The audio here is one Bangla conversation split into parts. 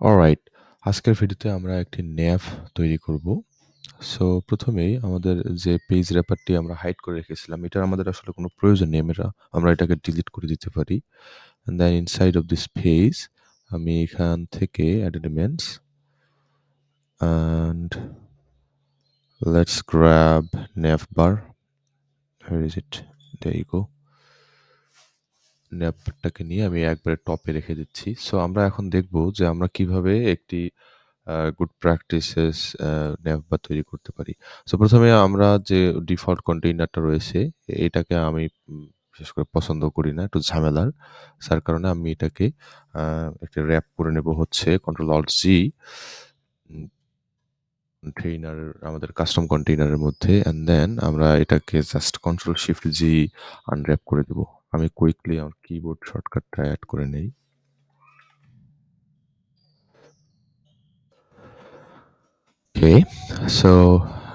অলরাইট আজকের ভিডিওতে আমরা একটি ন্যাভ তৈরি করব। সো প্রথমেই আমাদের যে পেজ র্যাপারটি আমরা হাইড করে রেখেছিলাম, এটার আমাদের আসলে কোনো প্রয়োজন নেই। আমরা আমরা এটাকে ডিলিট করে দিতে পারি। Then inside of this page আমি এখান থেকে add elements and let's grab navbar. Where is it? There you go. ন্যাপটাকে নিয়ে আমি একবারে টপে রেখে দিচ্ছি। সো আমরা এখন দেখব যে আমরা কীভাবে একটি গুড প্র্যাকটিসেস, আ ন্যাভবার তৈরি করতে পারি। সো প্রথমে আমরা যে ডিফল্ট কন্টেইনারটা রয়েছে, এটাকে আমি বিশেষ করে পছন্দ করি না। একটু ঝামেলার। যার কারণে আমি এটাকে, আ, একটা র‍্যাপ করে নেব হচ্ছে কন্ট্রোল অল্ট জি কন্টেইনার, আমাদের কাস্টম কন্টেইনারের মধ্যে অ্যান্ড দেন আমরা এটাকে just control shift G unwrap করে দেব। আমি কুইকলি আমার কিবোর্ড শর্টকাটটা অ্যাড করে নেই। ওকে। সো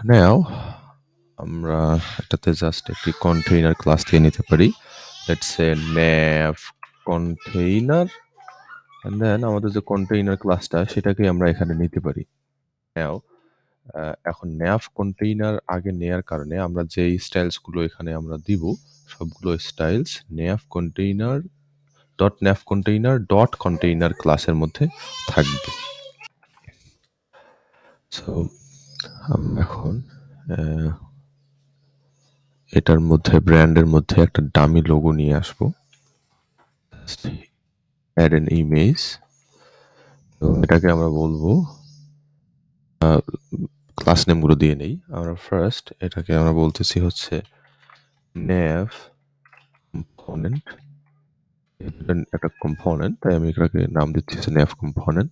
নাও আমরা এটাতে জাস্ট একটি কন্টেইনার ক্লাস থেকে নিতে পারি। Let's say nav container and then আমাদের যে কন্টেইনার ক্লাসটা সেটাকে আমরা এখানে নিতে পারি। নাও এখন nav কন্টেইনার আগে নেয়ার কারণে আমরা যেই স্টাইলসগুলো এখানে আমরা দিব সবগুলো styles nav container dot nav container dot container ক্লাসের মধ্যে থাকবে। সো এখন এটার মধ্যে ব্র্যান্ডের মধ্যে একটা ডামি লোগো নিয়ে আসব। Add an image. তো এটাকে আমরা বলব ক্লাস নেমগুলো দিয়ে নেই। আমরা ফার্স্ট এটাকে আমরা বলতেছি হচ্ছে nav component এটা একটা কম্পোনেন্ট তাই আমি এটাকে নাম দিচ্ছি nav component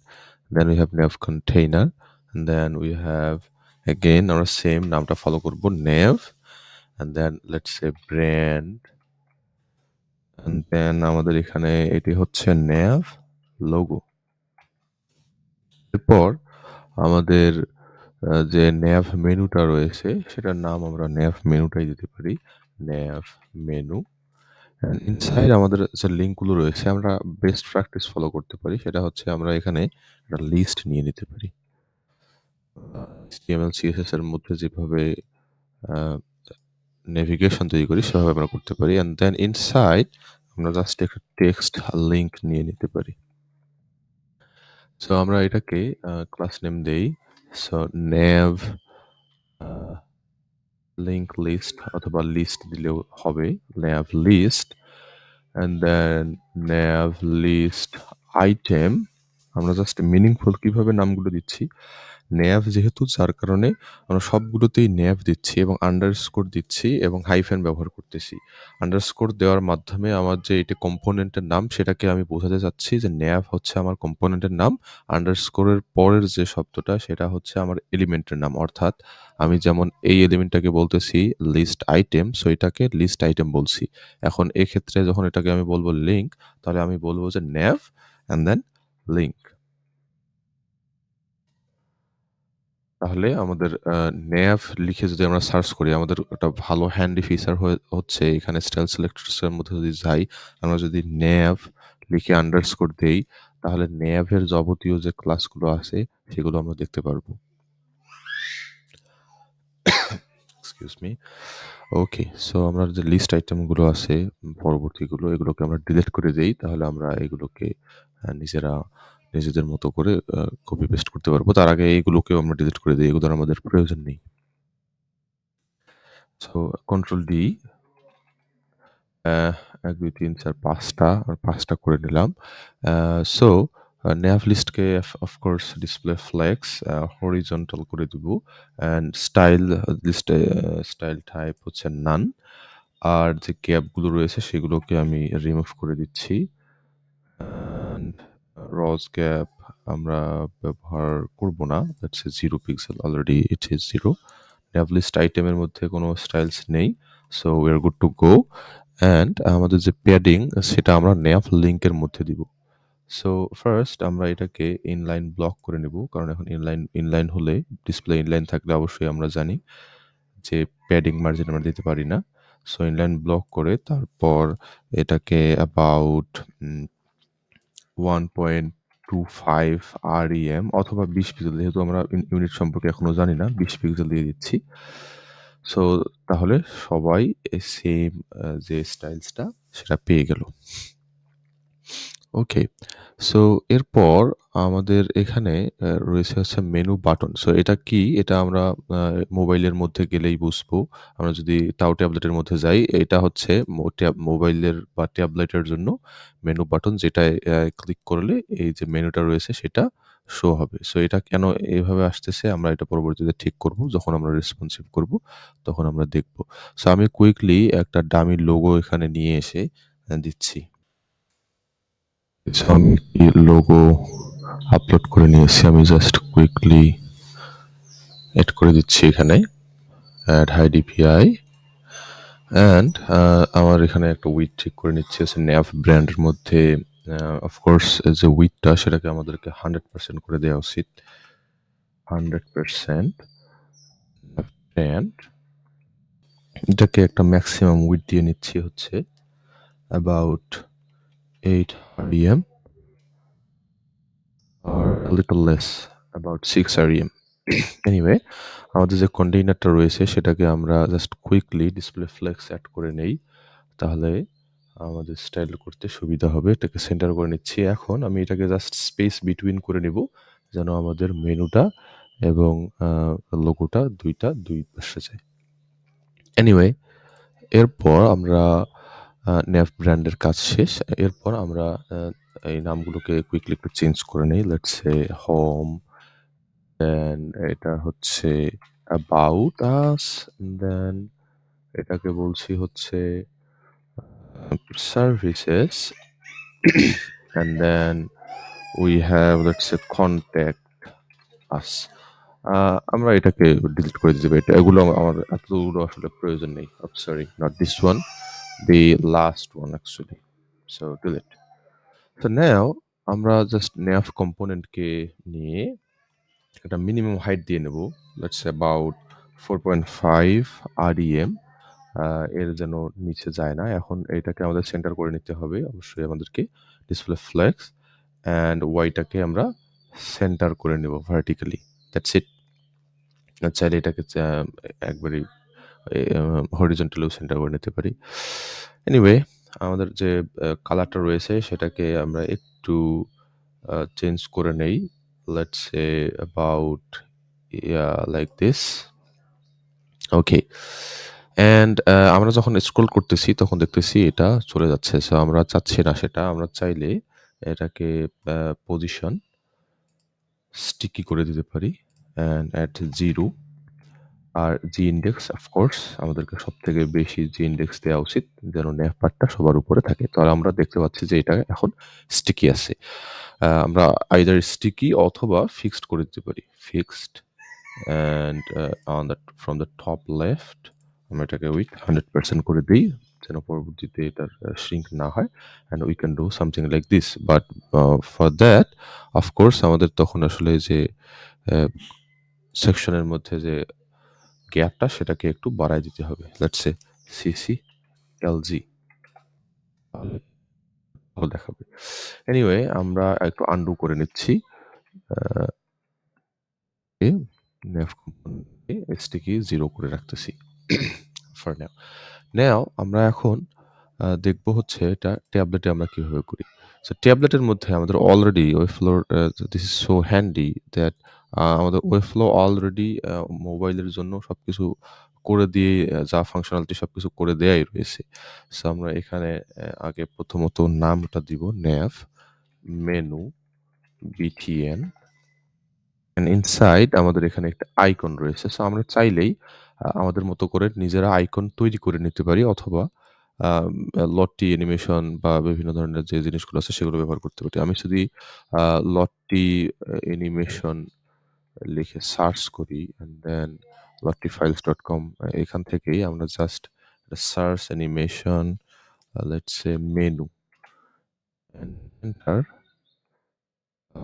then we have nav container and then we have again আমরা সেম নামটা ফলো করব nav and then let's say brand and then আমাদের এখানে এটি হচ্ছে nav logo এরপর আমাদের যে nav মেনুটা রয়েছে সেটার নাম আমরা nav মেনুটাই দিতে পারি। Nav মেনু অ্যান্ড ইনসাইড আমাদের যে লিঙ্কগুলো রয়েছে আমরা বেস্ট প্র্যাকটিস ফলো করতে পারি। সেটা হচ্ছে আমরা এখানে একটা লিস্ট নিয়ে নিতে পারি। HTML, CSS এর মধ্যে যেভাবে আ নেভিগেশন তৈরি করি সেভাবে আমরা করতে পারি। অ্যান্ড দেন ইনসাইড আমরা জাস্ট একটা টেক্সট লিঙ্ক নিয়ে নিতে পারি। সো আমরা এটাকে আ ক্লাস নেম দেই। সো আ লিঙ্ক লিস্ট অথবা লিস্ট দিলেও হবে। nav list and then nav list item আমরা জাস্ট মিনিংফুল কীভাবে নামগুলো দিচ্ছি। Nav যেহেতু, যার কারণে আমরা সবগুলোতেই nav দিচ্ছি এবং আন্ডারস্কোর দিচ্ছি এবং হাইফেন ব্যবহার করতেছি। আন্ডারস্কোর দেওয়ার মাধ্যমে আমার যে এটা কম্পোনেন্টের নাম, সেটাকে আমি বোঝাতে চাচ্ছি যে nav হচ্ছে আমার কম্পোনেন্টের নাম। আন্ডারস্কোরের পরের যে শব্দটা, সেটা হচ্ছে আমার এলিমেন্টের নাম। অর্থাৎ আমি যেমন এই এলিমেন্টটাকে বলতেছি লিস্ট আইটেম সো এটাকে লিস্ট আইটেম বলছি। এখন এক্ষেত্রে যখন এটাকে আমি বলব লিঙ্ক তাহলে আমি বলব যে nav অ্যান্ড দেন লিঙ্ক। তাহলে আমাদের আ nav লিখে যদি আমরা সার্চ করি আমাদের একটা ভালো হ্যান্ডি ফিচার হয়ে হচ্ছে এখানে স্টাইল সিলেক্টরস এর মধ্যে যদি যাই, আমরা যদি nav লিখে আন্ডারস্কোর দেই তাহলে এর যাবতীয় যে ক্লাসগুলো আছে সেগুলো আমরা দেখতে পারব। Excuse me. ওকে সো আমরা যে লিস্ট আইটেমগুলো আছে পরবর্তীগুলো এগুলোকে আমরা ডিলিট করে দেই তাহলে আমরা এগুলোকে নিজেরা নিজেদের মতো করে কপি পেস্ট করতে পারব। তার আগে এগুলোকেও আমরা ডিলিট করে দেই। এগুলোর আমাদের প্রয়োজন নেই। সো কন্ট্রোল ডি অ্যা ১, ২, ৩, ৪, ৫ টা আর ৫ টা করে নিলাম। So uh লিস্টকে of of course display flex uh horizontal করে দিব। অ্যান্ড স্টাইল লিস্টে স্টাইল টাইপ হচ্ছে নান। আর যে গ্যাপগুলো রয়েছে সেগুলোকে আমি রিমুভ করে দিচ্ছি। রজ গ্যাপ আমরা ব্যবহার করব না। That's say 0 pixel already it is 0 nav list আইটেমের মধ্যে কোনো স্টাইলস নেই। So we are good to go and আমাদের যে প্যাডিং সেটা আমরা nav লিঙ্কের মধ্যে দিব। সো ফার্স্ট আমরা এটাকে ইনলাইন ব্লক করে নেব, কারণ এখন ইনলাইন ইনলাইন হলে ডিসপ্লে ইনলাইন থাকলে অবশ্যই আমরা জানি যে প্যাডিং মার্জিন আমরা দিতে পারি না। সো ইনলাইন ব্লক করে তারপর এটাকে অ্যাবাউট উম 1.2 5 REM অথবা 20 পিক্সেল যেহেতু আমরা ইউনিট সম্পর্কে এখনও জানি না 20 পিক্সেল দিয়ে দিচ্ছি। সো তাহলে সবাই সেম যে স্টাইলসটা সেটা পেয়ে গেল। ওকে। সো এরপর আমাদের এখানে রয়েছে হচ্ছে মেনু বাটন। সো এটা কি? এটা আমরা মোবাইলের মধ্যে গেলেই বুঝব। আমরা যদি তাও ট্যাবলেটের মধ্যে যাই, এটা হচ্ছে ট্যাব মোবাইলের বা ট্যাবলেটের জন্য মেনু বাটন যেটায় ক্লিক করলে এই যে মেনুটা রয়েছে সেটা শো হবে। সো এটা কেন এভাবে আসতেছে আমরা এটা পরবর্তীতে ঠিক করব। যখন আমরা রেসপন্সিভ করব তখন আমরা দেখব। সো আমি কুইকলি একটা ডামি লোগো এখানে নিয়ে এসে দিচ্ছি। আমি লোগো আপলোড করে নিয়েছি। আমি জাস্ট কুইকলি এড করে দিচ্ছি এখানে। এড হাই ডিপিআই অ্যান্ড আমার এখানে একটা উইডথ ঠিক করে নিচ্ছি হচ্ছে ন্যাভ ব্র্যান্ডের মধ্যে অফকোর্স যে উইডথটা সেটাকে আমাদেরকে 100% করে দেওয়া উচিত। 100% ব্র্যান্ড এটাকে একটা ম্যাক্সিমাম উইডথ দিয়ে নিচ্ছি হচ্ছে about 8 REM or a little less about 6 REM. Anyway আমাদের যে কন্টেইনারটা রয়েছে, সেটাকে আমরা just quickly display flex add করে নেই। তাহলে আমাদের স্টাইল করতে সুবিধা হবে। এটাকে সেন্টার করে নিচ্ছি। এখন আমি এটাকে জাস্ট স্পেস বিটুইন করে নিব। যেন আমাদের মেনুটা এবং লোগোটা ২ টা ২ পাশে যায়। এনিওয়ে এরপর আমরা আ ন্যাভ ব্র্যান্ডের কাজ শেষ। এরপর আমরা এই নামগুলোকে কুইকলি একটু চেঞ্জ করে নেই। লেটস সে হোম দেন এটা হচ্ছে অ্যাবাউট আস দেন এটাকে বলছি হচ্ছে services and then we have let's say contact us. আমরা এটাকে ডিলিট করে দিতে পারি। এটা এগুলো আমার এতগুলো আসলে প্রয়োজন নেই। Sorry not this one, the last one, actually. So delete. So, now, আমরা জাস্ট nav কম্পোনেন্টকে নিয়ে একটা মিনিমাম হাইট দিয়ে নেব। লেটস অ্যাবাউট 4.5 REM আ এর যেন নিচে যায় না। এখন এটাকে আমাদের সেন্টার করে নিতে হবে। অবশ্যই আমাদেরকে ডিসপ্লে ফ্লেক্স অ্যান্ড ওয়াইটাকে আমরা সেন্টার করে নেব ভার্টিক্যালি। That's it. চাইলে এটাকে চা এ সেন্টার করে নিতে পারি। এনিওয়ে আমাদের যে কালারটা রয়েছে সেটাকে আমরা একটু চেঞ্জ করে নেই। Let's say about like this. Okay. And আমরা যখন স্ক্রল করতেছি তখন দেখতেছি এটা চলে যাচ্ছে। সো আমরা চাচ্ছি না সেটা। আমরা চাইলে এটাকে পজিশন স্টিকি করে দিতে পারি অ্যান্ড এট 0 আর জি ইনডেক্স অফকোর্স আমাদেরকে সবথেকে বেশি জি ইন্ডেক্স দেওয়া উচিত, যেন ন্যাভ সবার উপরে থাকে। তাহলে আমরা দেখতে পাচ্ছি যে এটা এখন স্টিকি আছে। আমরা আইদার স্টিকি অথবা ফিক্সড করে দিতে পারি। Fixed and on the from the top left আমরা এটাকে উইথ 100% করে দিই, যেন পরবর্তীতে এটার শ্রিঙ্ক না হয়। And we can do something like this. But for that of course আমাদের তখন আসলে যে সেকশনের মধ্যে যে গ্যাপটা সেটাকে একটু বাড়ায় দিতে হবে। Let's say CC LG. দেখাবে। এনিওয়ে আমরা একটু আনডু করে নিচ্ছি। আ এ ন্যাভ কম্পোনেন্টকে স্টিকি 0 করে রাখতেছি। For now. নাও আমরা এখন দেখব হচ্ছে এটা ট্যাবলেটে আমরা কীভাবে করি। সো ট্যাবলেটের মধ্যে আমাদের অলরেডি ওয়েবফ্লোর আ this is so handy that আমাদের ওয়েবফ্লো অলরেডি মোবাইলের জন্য সবকিছু করে দিয়ে যা ফাংশনালিটি সবকিছু করে দেয়াই রয়েছে। সো আমরা এখানে আগে প্রথমত নামটা দিব ন্যাভ মেনু বিটিএন ইনসাইড আমাদের এখানে একটা আইকন রয়েছে। সো আমরা চাইলেই আমাদের মতো করে নিজেরা আইকন তৈরি করে নিতে পারি অথবা লট্টি অ্যানিমেশন বা বিভিন্ন ধরনের যে জিনিসগুলো আছে সেগুলো ব্যবহার করতে পারি। আমি যদি লট্টি অ্যা অ্যানিমেশন লিখে সার্চ করি অ্যান্ড দেন lottifiles.com আ এখান থেকেই আমরা just search animation uh let's say menu and enter uh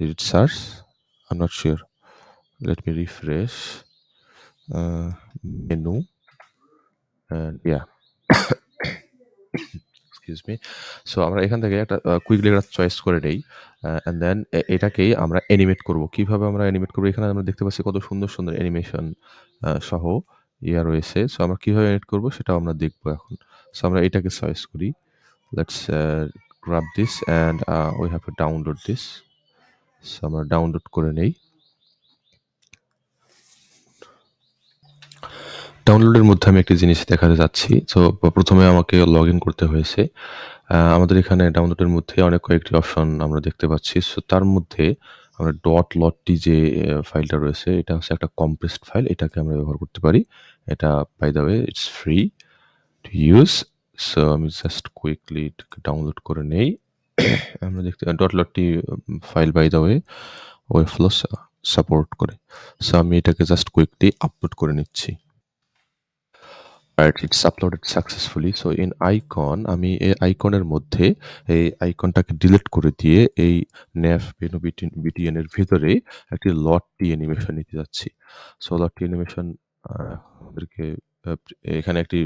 did it search? I'm not sure. Let me refresh. Uh, menu and yeah. Excuse me. So আমরা এখান থেকে একটা কুইকলি একটা চয়েস করে নেই। অ্যান্ড দেন এটাকেই আমরা অ্যানিমেট করব। কীভাবে আমরা অ্যানিমেট করব? এখানে আমরা দেখতে পাচ্ছি কত সুন্দর, সুন্দর অ্যানিমেশন সহ ইয়া রয়েছে। সো আমরা কীভাবে এডিট করব সেটাও আমরা দেখব এখন। সো আমরা এটাকে চয়েস করি। Let's uh grab this and we have to download this. So আমরা ডাউনলোড করে নেই। ডাউনলোডের মধ্যে আমি একটি জিনিস দেখাতে যাচ্ছি সো প্রথমে আমাকে লগইন করতে হয়েছে। আমাদের এখানে ডাউনলোডের মধ্যে অনেক কয়েকটি অপশন আমরা দেখতে পাচ্ছি। সো তার মধ্যে আমরা ডট লটটি যে ফাইলটা রয়েছে, এটা হচ্ছে একটা কম্প্রেসড ফাইল। এটাকে আমরা ব্যবহার করতে পারি। এটা by the way it's free to use. So আমি জাস্ট কুইকলি ডাউনলোড করে নেই। আমরা দেখতে dot Lottie file by the way Webflow সা সাপোর্ট করে। সো আমি এটাকে জাস্ট কুইকলি আপলোড করে নিচ্ছি। Right it's uploaded successfully. So in icon আমি এই আইকনের মধ্যে এই আইকনটাকে ডিলিট করে দিয়ে এই মেনু বিটিন বিটিএন এর ভেতরে একটি লটটি অ্যানিমেশন নিতে যাচ্ছি। সো লটটি অ্যানিমেশন এখানে একটি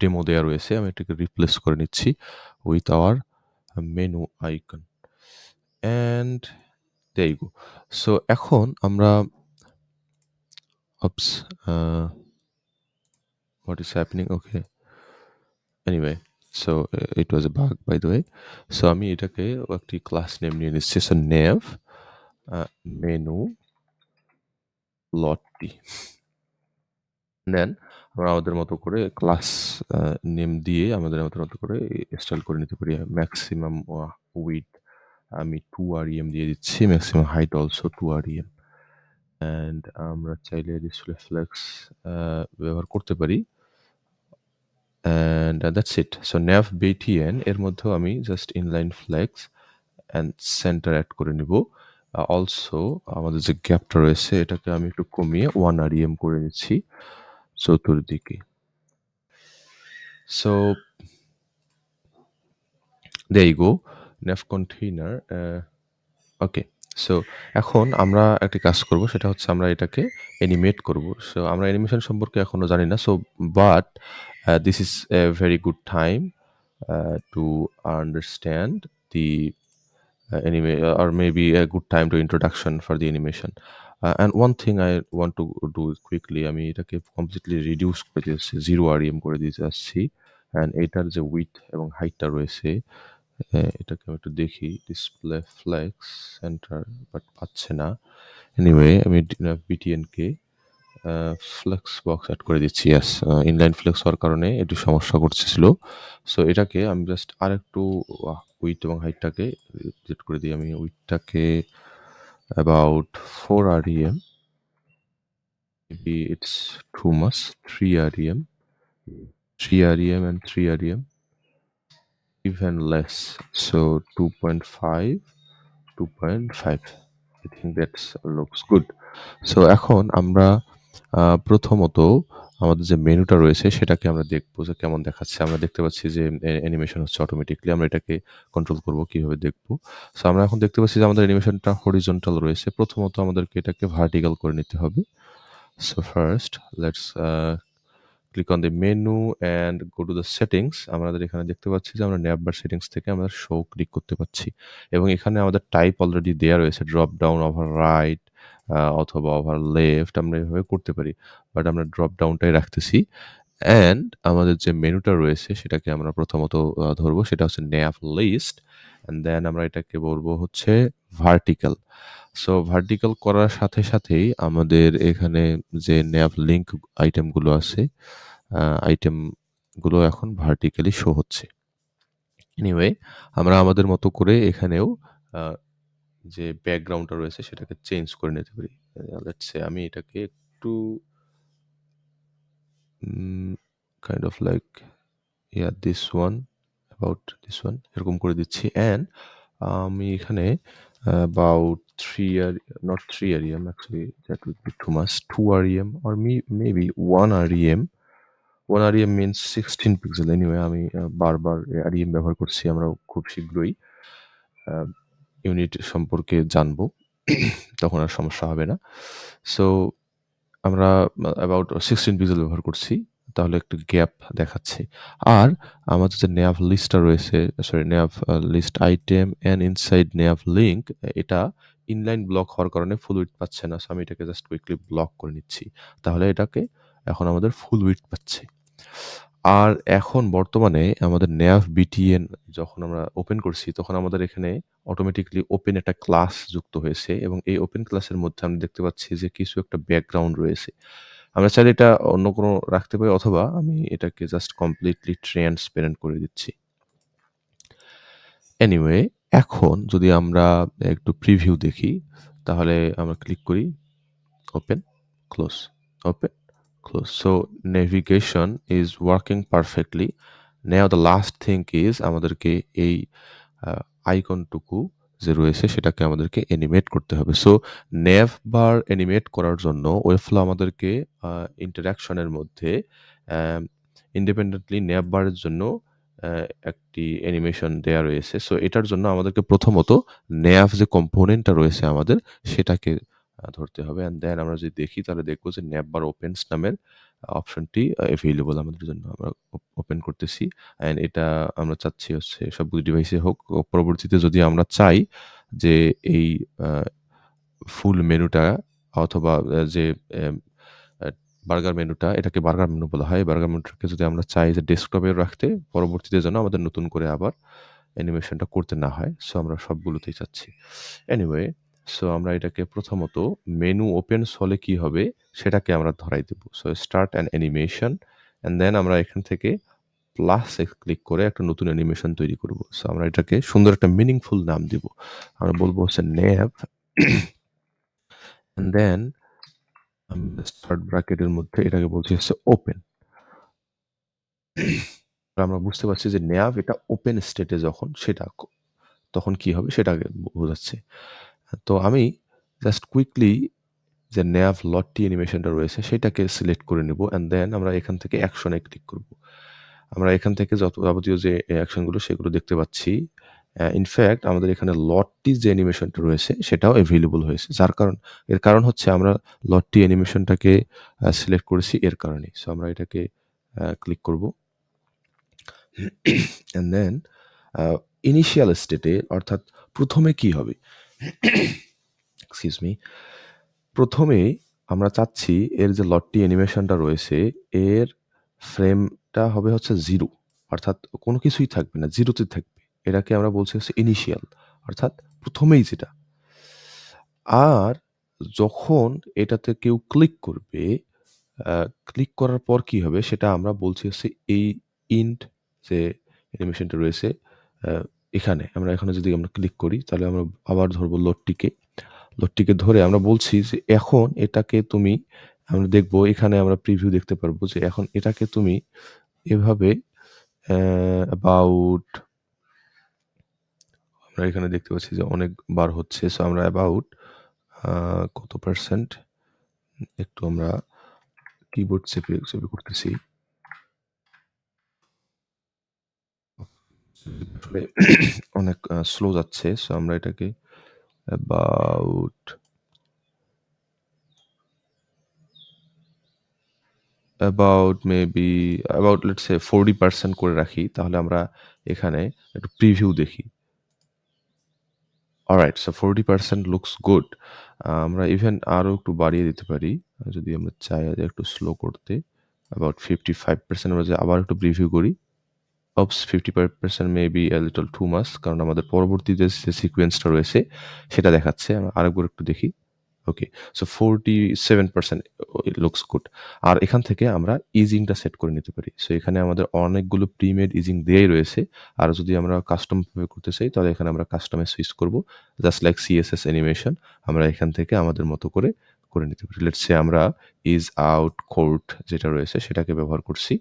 ডেমো দেয়া রয়েছে। আমি এটাকে রিপ্লেস করে নিচ্ছি with our menu icon. And go. So এখন আমরা ওপস আ what is happening? Okay. Anyway, so uh, it was a bug by the way. So আমি এটাকে একটি ক্লাস নেম নিয়ে নিচ্ছি। সো আ মেনু লটটি। দেন আমরা আমাদের মতো করে ক্লাস নেম দিয়ে আমাদের আমাদের মতো করে স্টাইল করে নিতে পারি। ম্যাক্সিমাম ওয়া উইডথ আমি 2 rem দিয়ে দিচ্ছি। Maximum height also 2 rem and আমরা চাইলে ডিসপ্লে ফ্লেক্স ব্যবহার করতে পারি। And that's it. So nav btn, এর মধ্যেও আমি just inline flex and center add করে নিব। অলসো আমাদের যে গ্যাপটা রয়েছে, এটাকে আমি একটু কমিয়ে ওয়ান 1 rem করে নিচ্ছি চতুর্দিকে। So you go. nav container okay. So এখন আমরা একটি কাজ করব সেটা হচ্ছে আমরা এটাকে অ্যানিমেট করব। সো আমরা অ্যানিমেশন সম্পর্কে এখনও জানি না। So but this is a very good time to understand the uh, or maybe a good time to introduction for the animation uh, and one thing i want to do quickly আমি এটাকে কমপ্লিটলি রিডিউস করে দিয়েছি জিরো আরইএম করে দিতে যাচ্ছি অ্যান্ড এটার যে উইথ এবং হাইটটা রয়েছে আহ, এটাকে আমি একটু দেখি। ডিসপ্লে ফ্লেক্স সেন্টার বাট পাচ্ছে না। এনিওয়ে আমি বিটিএনকে ফ্লেক্স বক্স অ্যাড করে দিচ্ছি। ইয়াস ইনলাইন ফ্লেক্স হওয়ার কারণে একটু সমস্যা করতেছিল সো এটাকে আমি জাস্ট আরেকটু উইথ এবং হাইটটাকে সেট করে দিই। আমি উইথটাকে about four R EM maybe it's too much 3 rem 3 rem and 3 rem even less. So 2.5 2.5 I think that looks good. So, এখন আমরা প্রথমত আমাদের যে মেনুটা রয়েছে সেটাকে আমরা দেখব যে কেমন দেখাচ্ছে। আমরা দেখতে পাচ্ছি যে অ্যানিমেশন হচ্ছে অটোমেটিকলি আমরা এটাকে কন্ট্রোল করব, কীভাবে দেখব? সো আমরা এখন দেখতে পাচ্ছি যে আমাদের অ্যানিমেশনটা হরিজন্টাল রয়েছে। প্রথমত আমাদেরকে এটাকে ভার্টিক্যাল করে নিতে হবে। So, first, let's uh, on on menu menu and to to settings আমাদের এখানে দেখতে পাচ্ছি যে আমরা ন্যাপবার সেটিংস থেকে আমরা শো ক্লিক করতে পাচ্ছি। এবং এখানে আমাদের টাইপ অলরেডি দেয়া রয়েছে ড্রপ ডাউন ওভার রাইট অথবা ওভার লেফট আমরা এভাবে করতে পারি। বাট আমরা ড্রপ ডাউনটাই রাখতেছি। অ্যান্ড আমাদের যে মেনুটা রয়েছে সেটাকে আমরা প্রথমত ধরবো সেটা হচ্ছে ন্যাপ লিস্ট অ্যান্ড দেন আমরা এটাকে বলব হচ্ছে ভার্টিক্যাল সো ভার্টিক্যাল করার সাথে সাথেই আমাদের এখানে যে ন্যাপ লিঙ্ক আইটেমগুলো আছে আইটেমগুলো এখন ভার্টিক্যালি শো হচ্ছে। এনিওয়ে আমরা আমাদের মতো করে এখানেও যে ব্যাকগ্রাউন্ডটা রয়েছে সেটাকে চেঞ্জ করে নিতে পারি। লেটস আমি এটাকে একটু kind of like year this one about this one এরকম করে দিচ্ছি। অ্যান্ড আমি এখানে about 3 R, not 3 REM actually that would be too much. 2 REM or me, maybe 1 REM 1 REM means 16 pixel. Anyway আমি আহ, বারবার REM ব্যবহার করছি আমরা খুব শীঘ্রই ইউনিট সম্পর্কে জানব। তখন আর সমস্যা হবে না। সো আমরা অ্যাবাউট সিক্সটিন পিক্সেল ব্যবহার করছি। তাহলে একটু গ্যাপ দেখাচ্ছে। আর আমাদের যে nav লিস্টটা রয়েছে sorry uh list item and inside nav link এটা ইনলাইন ব্লক হওয়ার কারণে ফুল উইডথ পাচ্ছে না। সো আমি এটাকে জাস্ট কুইকলি ব্লক করে নিচ্ছি। তাহলে এটাকে এখন আমাদের ফুল উইডথ পাচ্ছে। আর এখন বর্তমানে আমাদের nav বিটিএন যখন আমরা ওপেন করছি, তখন আমাদের এখানে অটোমেটিক্যালি ওপেন একটা ক্লাস যুক্ত হয়েছে এবং এই ওপেন ক্লাসের মধ্যে আমরা দেখতে পাচ্ছি যে কিছু একটা ব্যাকগ্রাউন্ড রয়েছে। আমরা চাইলে এটা অন্য কোনো রাখতে পারি অথবা আমি এটাকে জাস্ট কমপ্লিটলি ট্রান্সপারেন্ট করে দিচ্ছি। এনিওয়ে এখন যদি আমরা একটু প্রিভিউ দেখি তাহলে আমরা ক্লিক করি open, close, open, close. So navigation is working perfectly. Now the last thing is আমাদেরকে এই আইকনটুকু যে রয়েছে সেটাকে আমাদেরকে অ্যানিমেট করতে হবে। সো nav বার অ্যানিমেট করার জন্য ওয়েবফ্লো আমাদেরকে ইন্টারাকশনের মধ্যে ইন্ডিপেন্ডেন্টলি nav বারের জন্য একটি অ্যানিমেশন দেয়া রয়েছে। সো এটার জন্য আমাদেরকে প্রথমত nav যে কম্পোনেন্টটা রয়েছে আমাদের সেটাকে ধরতে হবে। অ্যান্ড দেন আমরা যদি দেখি তাহলে দেখব যে nav বার ওপেনস নামের অপশনটি এভেইলেবল আমাদের জন্য। আমরা ওপেন করতেছি। অ্যান্ড এটা আমরা চাচ্ছি হচ্ছে সবগুলো ডিভাইসে হোক। পরবর্তীতে যদি আমরা চাই যে এই ফুল মেনুটা অথবা যে বার্গার মেনুটা এটাকে বার্গার মেনু বলা হয়। বার্গার মেনুটাকে যদি আমরা চাই যে ডেস্কটপে রাখতে, পরবর্তীতে যেন আমাদের নতুন করে আবার অ্যানিমেশনটা করতে না হয়। সো আমরা সবগুলোতেই চাচ্ছি। এনিওয়ে সো আমরা এটাকে প্রথমত মেনু ওপেন হলে কি হবে সেটাকে আমরা ধরাই দেব। So start an animation and then আমরা এখান থেকে প্লাসে ক্লিক করে একটা নতুন অ্যানিমেশন তৈরি করব। সো আমরা এটাকে সুন্দর একটা মিনিংফুল নাম দিব। আমরা বলব হচ্ছে nav অ্যান্ড দেন স্টার্ট ব্র্যাকেটের মধ্যে এটাকে বলছি হচ্ছে ওপেন। আমরা বুঝতে পারছি যে nav এটা ওপেন স্টেটে যখন সেটা তখন কি হবে সেটা আগে বোঝাচ্ছে। তো আমি জাস্ট কুইকলি যে nav লটটি অ্যানিমেশনটা রয়েছে, সেটাকে সিলেক্ট করে নিব অ্যান্ড দেন আমরা এখান থেকে অ্যাকশনে ক্লিক করব। আমরা এখান থেকে যত যাবতীয় যে অ্যাকশনগুলো সেগুলো দেখতে পাচ্ছি। ইনফ্যাক্ট আমাদের এখানে লটটি যে অ্যানিমেশনটা রয়েছে, সেটাও এভেইলেবল হয়েছে। যার কারণ, এর কারণ হচ্ছে আমরা লটটি অ্যানিমেশনটাকে সিলেক্ট করেছি এর কারণে সো আমরা এটাকে ক্লিক করব। অ্যান্ড দেন ইনিশিয়াল স্টেটে অর্থাৎ প্রথমে কি হবে? Excuse me. প্রথমে আমরা চাচ্ছি এর যে লটটি অ্যানিমেশনটা রয়েছে এর ফ্রেমটা হবে হচ্ছে জিরো অর্থাৎ কোনো কিছুই থাকবে না। জিরোতে থাকবে। এটাকে আমরা বলছি হচ্ছে ইনিশিয়াল অর্থাৎ প্রথমেই যেটা। আর যখন এটাতে কেউ ক্লিক করবে, ক্লিক করার পর কি হবে সেটা আমরা বলছি হচ্ছে এই ইন্ট যে অ্যানিমেশনটা রয়েছে এখানে। আমরা এখানে যদি আমরা ক্লিক করি তাহলে আমরা আবার ধরবো লোডটিকে। লোডটিকে ধরে আমরা বলছি যে এখন এটাকে তুমি আমরা দেখব এখানে আমরা প্রিভিউ দেখতে পারব যে এখন এটাকে তুমি এভাবে অ্যাবাউট আমরা এখানে দেখতে পাচ্ছি যে অনেকবার হচ্ছে। সো আমরা অ্যাবাউট কত পার্সেন্ট একটু আমরা কিবোর্ড চেপে, চেপে করতেছি। অনেক স্লো যাচ্ছে। সো আমরা এটাকে about about maybe about let's say 40% করে রাখি। তাহলে আমরা এখানে একটু প্রিভিউ দেখি। Alright so 40% looks good. আমরা ইভেন আরও একটু বাড়িয়ে দিতে পারি। যদি আমরা চাই একটু স্লো করতে। অ্যাবাউট 55% আমরা যে আবার একটু প্রিভিউ করি। Oops 55% maybe a little too much কারণ আমাদের পরবর্তীতে যে সিকোয়েন্সটা রয়েছে সেটা দেখাচ্ছে। আমরা আরেকবার একটু দেখি। Okay. So forty seven percent looks good. আর এখান থেকে আমরা ইজিংটা সেট করে নিতে পারি। সো এখানে আমাদের অনেকগুলো প্রিমেড ইজিং দেয়াই রয়েছে। আর যদি আমরা কাস্টম করতে চাই তাহলে এখানে আমরা কাস্টমে সুইচ করব। জাস্ট লাইক সিএসএস অ্যানিমেশন আমরা এখান থেকে আমাদের মতো করে, করে নিতে পারি। লেটস আমরা ইজ আউট কোর্ট যেটা রয়েছে সেটাকে ব্যবহার করছি।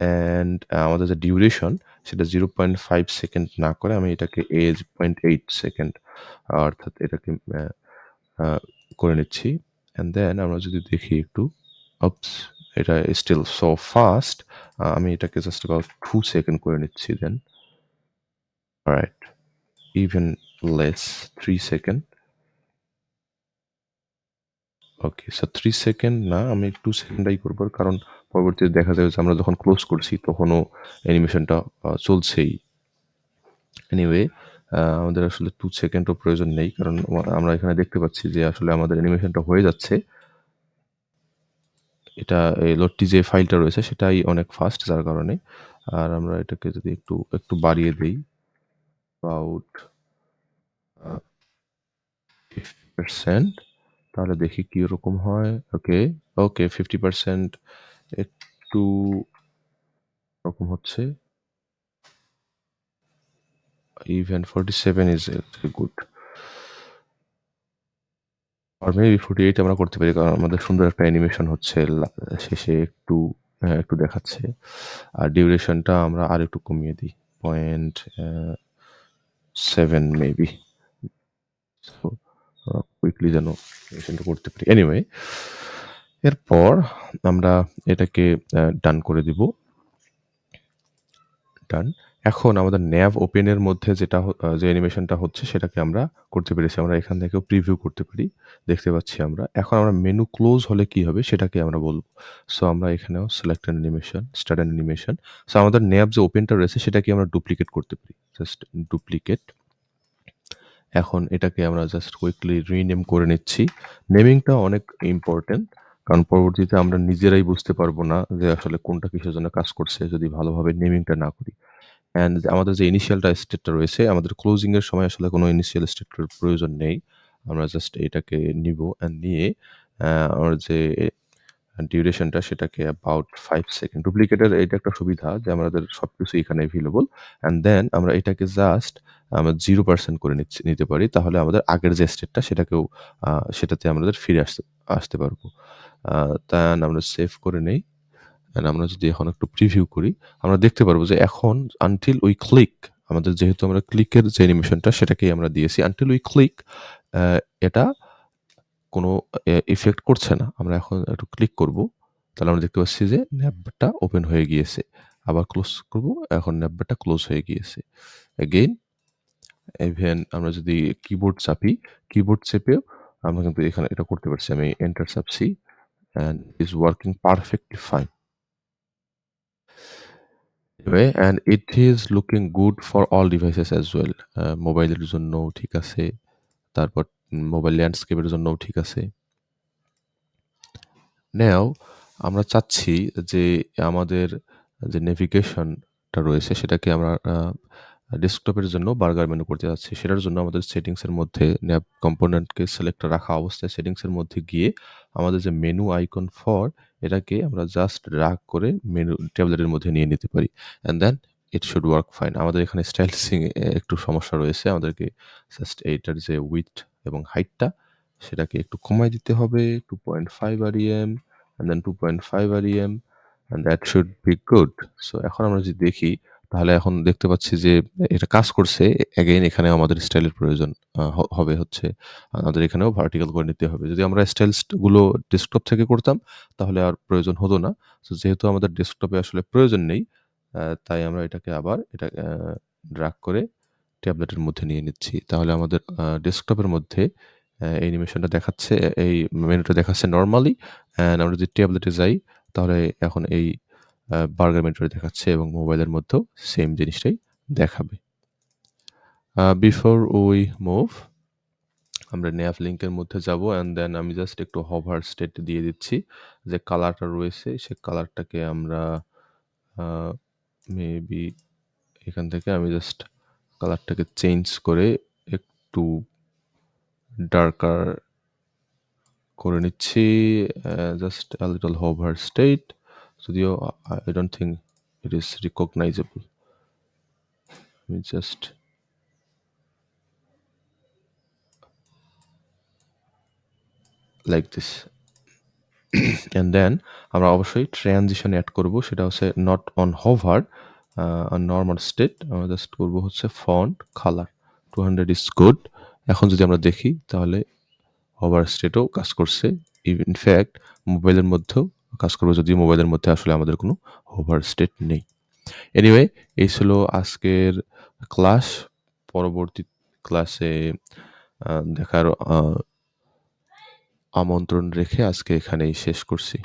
অ্যান্ড আমাদের যে ডিউরেশন সেটা 0.5 সেকেন্ড না করে আমি এটাকে এজ 0.8 সেকেন্ড অর্থাৎ এটাকে করে নিচ্ছি। অ্যান্ড দেন আমরা যদি দেখি একটু ওপস এটা স্টিল সো ফাস্ট আমি এটাকে জাস্ট অ্যাবাউট 2 সেকেন্ড করে নিচ্ছি then. Alright. Even less 3 second. Okay. So 3 second না, আমি 2 সেকেন্ডাই করব। কারণ পরবর্তীতে দেখা যায় যে আমরা যখন ক্লোজ করছি তখনও অ্যানিমেশনটা চলছেই। এনিওয়ে আমাদের আসলে 2 সেকেন্ডও প্রয়োজন নেই। কারণ আমরা এখানে দেখতে পাচ্ছি যে আসলে আমাদের অ্যানিমেশনটা হয়ে যাচ্ছে। এটা লোডটি যে ফাইলটা রয়েছে সেটাই অনেক ফাস্ট যার কারণে। আর আমরা এটাকে যদি একটু, একটু বাড়িয়ে দিই about আ 50% তাহলে দেখি কীরকম হয়। ওকে, ওকে 50% একটু ওরকম হচ্ছে। Even Even 47 is actually good. or maybe 48 আমরা করতে পারি। কারণ আমাদের সুন্দর একটা অ্যানিমেশন হচ্ছে শেষে একটু হ্যাঁ, একটু দেখাচ্ছে। আর ডিউরেশনটা আমরা আর একটু কমিয়ে দিই। Point 7 maybe. কুইকলি যেন করতে পারি। এনিওয়ে এরপর আমরা এটাকে ডান করে দিব। ডান। এখন আমাদের ন্যাভ ওপেনের মধ্যে যেটা যে অ্যানিমেশনটা হচ্ছে সেটাকে আমরা করতে পেরেছি। আমরা এখান থেকেও প্রিভিউ করতে পারি। দেখতে পাচ্ছি আমরা। এখন আমরা মেনু ক্লোজ হলে কি হবে সেটাকে আমরা বলব সো আমরা এখানেও select an animation, start an animation. So আমাদের ন্যাভ যে ওপেনটা রয়েছে সেটাকে আমরা ডুপ্লিকেট করতে পারি। Just duplicate. এখন এটাকে আমরা জাস্ট কুইকলি রিনেম করে নিচ্ছি। নেমিংটা অনেক ইম্পোর্টেন্ট। কারণ পরবর্তীতে আমরা নিজেরাই বুঝতে পারব না যে আসলে কোনটা কিসের জন্য কাজ করছে যদি ভালোভাবে নেমিংটা না করি। অ্যান্ড আমাদের যে ইনিশিয়ালটা স্টেটটা রয়েছে, আমাদের ক্লোজিং এর সময় আসলে কোনো ইনিশিয়াল স্টেটের প্রয়োজন নেই। আমরা জাস্ট এটাকে নিব অ্যান্ড নিয়ে আমার যে ডিউরেশনটা সেটাকে অ্যাবাউট ফাইভ সেকেন্ড। ডুপ্লিকেটের এটা একটা সুবিধা যে আমাদের সবকিছুই এখানে এভেইলেবল। অ্যান্ড দেন আমরা এটাকে জাস্ট আমরা 0% করে নিচ্ছি, নিতে পারি। তাহলে আমাদের আগের যে স্টেটটা সেটাকেও সেটাতে আমাদের ফিরে আসতে আসতে পারব। দেন আমরা সেভ করে নেই। আমরা যদি এখন একটু প্রিভিউ করি, আমরা দেখতে পারব যে এখন আনটিল উই ক্লিক আমাদের যেহেতু আমরা ক্লিকের যে অ্যানিমেশনটা সেটাকেই আমরা দিয়েছি। আনটিল উই ক্লিক এটা কোনো ইফেক্ট করছে না। আমরা এখন একটু ক্লিক করব। তাহলে আমরা দেখতে পাচ্ছি যে ন্যাবটা ওপেন হয়ে গিয়েছে। আবার ক্লোজ করব। এখন ন্যাবটা ক্লোজ হয়ে গিয়েছে। এগেইন ইভেন আমরা যদি কিবোর্ড চাপি, কিবোর্ড চেপেও আমরা কিন্তু এখানে এটা করতে পারছি। আমি enter চাপছি and is working perfectly fine. it is looking good for all devices as well. আ মোবাইলের জন্যও ঠিক আছে। তারপর মোবাইল ল্যান্ডস্কেপের জন্যও ঠিক আছে। নাও আমরা চাচ্ছি যে আমাদের যে নেভিগেশনটা রয়েছে, সেটাকে আমরা ডেস্কটপের জন্য বার্গার মেনু করতে যাচ্ছি। সেটার জন্য আমাদের সেটিংসের মধ্যে ন্যাব কম্পোনেন্টকে সিলেক্ট রাখা অবস্থায় সেটিংসের মধ্যে গিয়ে আমাদের যে মেনু আইকন ফর এটাকে আমরা জাস্ট ড্রাগ করে মেনু ট্যাবলেটের মধ্যে নিয়ে নিতে পারি। And then it should work fine. আমাদের এখানে স্টাইলসিং একটু সমস্যা রয়েছে। আমাদেরকে জাস্ট এইটার যে উইথ এবং হাইটটা সেটাকে একটু কমায় দিতে হবে। 2.5 REM and then 2.5 REM and that should be good. So এখন আমরা যদি দেখি তাহলে এখন দেখতে পাচ্ছি যে এটা কাজ করছে। এগেইন এখানেও আমাদের স্টাইলের প্রয়োজন হবে হচ্ছে আমাদের এখানেও ভার্টিক্যাল করে নিতে হবে। যদি আমরা স্টাইলসগুলো ডেস্কটপ থেকে করতাম তাহলে আর প্রয়োজন হতো না। সো যেহেতু আমাদের ডেস্কটপে আসলে প্রয়োজন নেই, তাই আমরা এটাকে আবার এটা ড্রাগ করে ট্যাবলেটের মধ্যে নিয়ে নিচ্ছি। তাহলে আমাদের ডেস্কটপের মধ্যে অ্যা অ্যানিমেশনটা দেখাচ্ছে, এই মেনুটা দেখাচ্ছে নর্মালি অ্যান্ড আমরা যদি ট্যাবলেটে যাই তাহলে এখন এই বার্গার মেনুটা দেখাচ্ছে এবং মোবাইলের মধ্যেও সেম জিনিসটাই দেখাবে। বিফোর উই মুভ আমরা ন্যাভ লিঙ্কের মধ্যে যাব অ্যান্ড দেন আমি জাস্ট একটু হভার স্টেট দিয়ে দিচ্ছি। যে কালারটা রয়েছে, সে কালারটাকে আমরা মেবি এখান থেকে আমি জাস্ট কালারটাকে চেঞ্জ করে একটু ডার্কার করে নিচ্ছি। Just a little hover state যদিও uh I don't think it is recognizable. আমি just like this. And then আমরা অবশ্যই ট্রানজিশন এড করব। সেটা হচ্ছে not on hover normal state আমরা জাস্ট করব হচ্ছে ফন্ট কালার 200 ইস গুড। এখন যদি আমরা দেখি, তাহলে হোভার স্টেটেও কাজ করছে। ইনফ্যাক্ট মোবাইলের মধ্যেও কাজ করব যদিও মোবাইলের মধ্যে আসলে আমাদের কোনো হোভার স্টেট নেই। এনিওয়ে এই ছিল আজকের ক্লাস। পরবর্তী ক্লাসে দেখার আমন্ত্রণ রেখে আজকে এখানেই শেষ করছি।